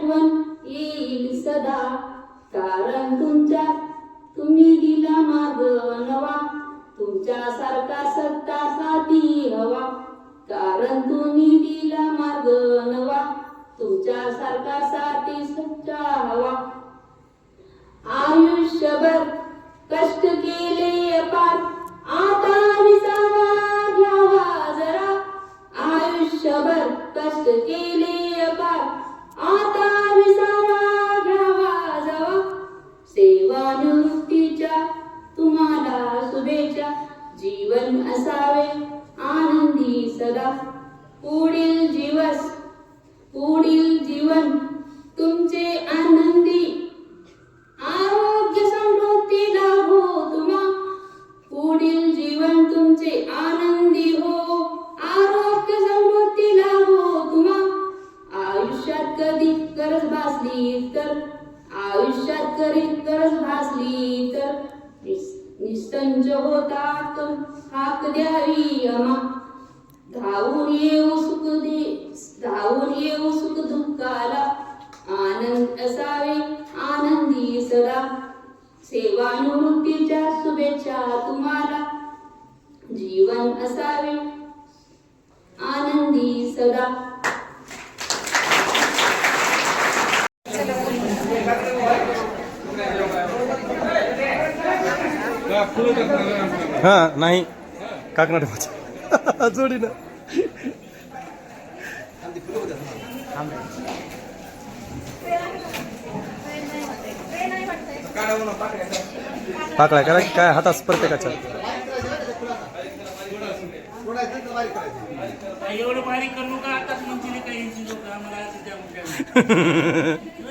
आठवण येईल सदा. कारण तुमच्या तुम्ही दिला मार्ग नवा. तुमच्या सारखा सत्ता साथी हवा. कारण तुम्ही दिला मार्ग नवा. तुमच्या सारखा जीवन असावे आनंदी सदा. पुढील जीवस पुढील जीवन तुमचे आनंदी हाक द्यावी अमा धावून येऊ सुख दे धावून येऊ सुख दुःखाला। आनंद असावे आनंदी सदा। सेवानिवृत्तीच्या शुभेच्छा तुम्हाला। जीवन असावे आनंदी सदा। हा नाही. काकनाथ जोडी ना पाकळा करा की काय हातास प्रत्येकाच्या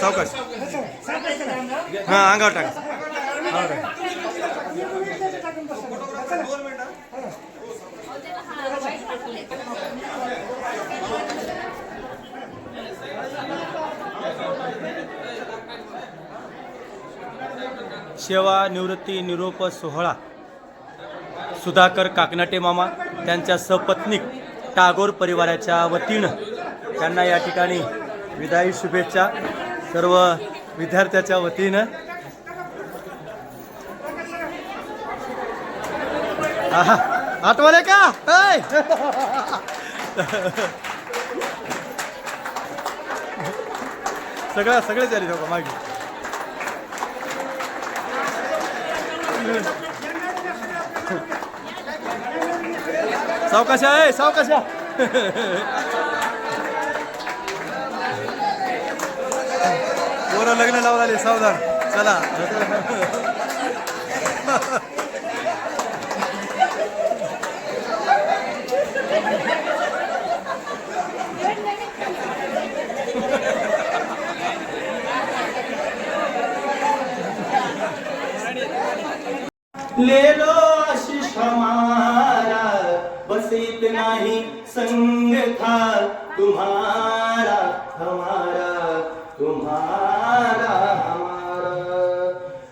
ಸಾವಕಾಶ. ಹಾಂ ಹಂಗಾಟ सेवा निवृत्ती निरोप सोहळा. सुधाकर काकनाटे मामा त्यांच्या सपत्नीक टागोर परिवाराच्या वतीनं त्यांना या ठिकाणी विदाई शुभेच्छा सर्व विद्यार्थ्याच्या वतीनं. आठवले का? सगळ्या सगळं सगळे झाले मागे. सावकाशा आहे सावकाशा पोरं लग्न लावून आले सावधान. चला. तुम्हारा, हमारा तुम्हारा, हमारा।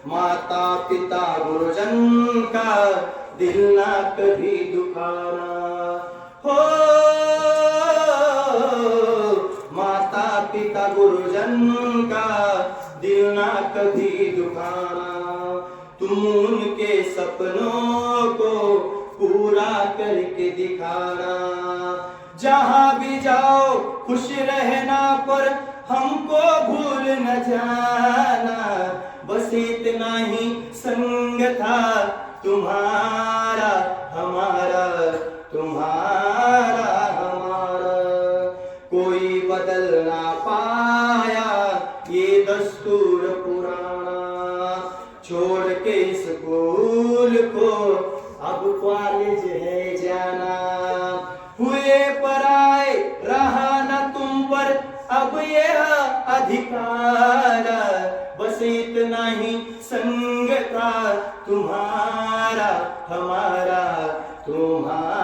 माता, पिता, गुरुजन का दिल ना कभी दुखाना। हो, माता, पिता, गुरुजन का दिल ना कभी दुखाना। तुम उनके सपनों को पूरा करके दिखाना। जहाँ भी जाओ, खुश रहना पर हमको भूल न जाना। बस इतना ही संग था तुम्हारा, हमारा तुम्हारा, हमारा। कोई बदल ना पाया ये दस्तूर पुराना। छोड़ के स्कूल को, अब कॉलेज है अधिकारा. बस नाही संगता तुम्हारा हमारा तुम्हारा.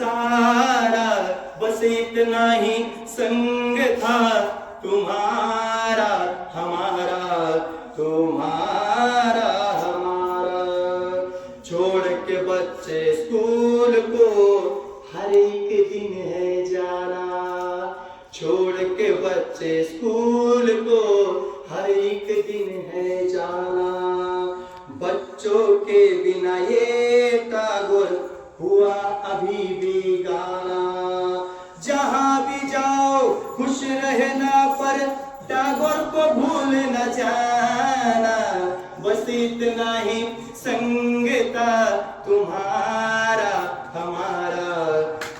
सारा, बस इतना ही संग था तुम्हारा, हमारा तुम्हारा, हमारा। छोड़ के बच्चे स्कूल को हर एक दिन है जाना। छोड़ के बच्चे स्कूल को हर एक दिन है जाना। बच्चों के बिना ये टागोर हुआ अभी भी गाना। जहाँ भी जाओ खुश रहना पर टागोर को भूल न जाना। बस इतना ही संगता तुम्हारा हमारा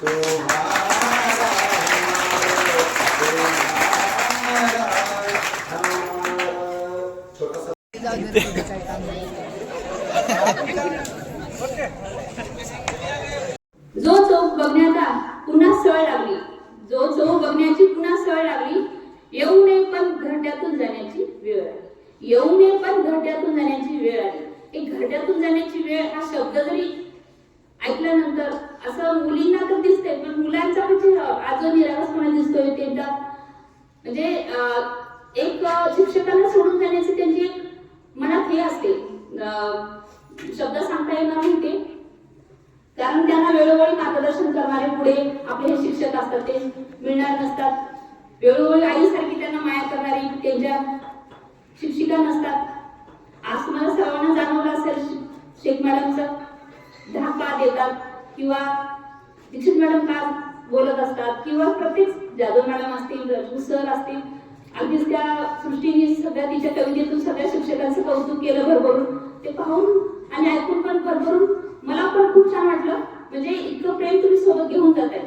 तुम्हारा तुम्हारा छोटा सा जो चौक बघण्याचा पुन्हा सळ लागली जो चौक बघण्याची पुन्हा सळ लागली येऊ नये पण घरट्यातून जाण्याची वेळ आली. येऊ नये पण घरट्यातून जाण्याची वेळ आली. एक घरट्यातून जाण्याची वेळ हा शब्द जरी ऐकल्यानंतर असं मुलींना तर दिसतंय पण मुलांचा म्हणजे आज जो निरागसपणा दिसतोय त्यांचा म्हणजे एक शिक्षकांना सोडून जाण्याची त्यांची एक मनात हे असते. शब्द सांगता येणार नाही. कारण त्यांना वेळोवेळी मार्गदर्शन करणारे पुढे आपले हे शिक्षक असतात ते मिळणार नसतात. वेळोवेळी आईसारखी त्यांना माया करणारी त्यांच्या शिक्षिका नसतात. आज तुम्हाला सर्वांना जाणवलं असेल शेख मॅडमचं धाक का देतात किंवा दीक्षित मॅडम का बोलत असतात किंवा प्रत्येक जाधव मॅडम असतील रजू सर असतील अगदीच त्या सृष्टीने सगळ्या तिच्या कवितेतून सगळ्या शिक्षकांचं कौतुक केलं भरभरून. ते पाहून आणि ऐकून पण भरभरून मला पण खूप छान वाटलं. म्हणजे इतकं प्रेम तुम्ही सोबत घेऊन जात आहे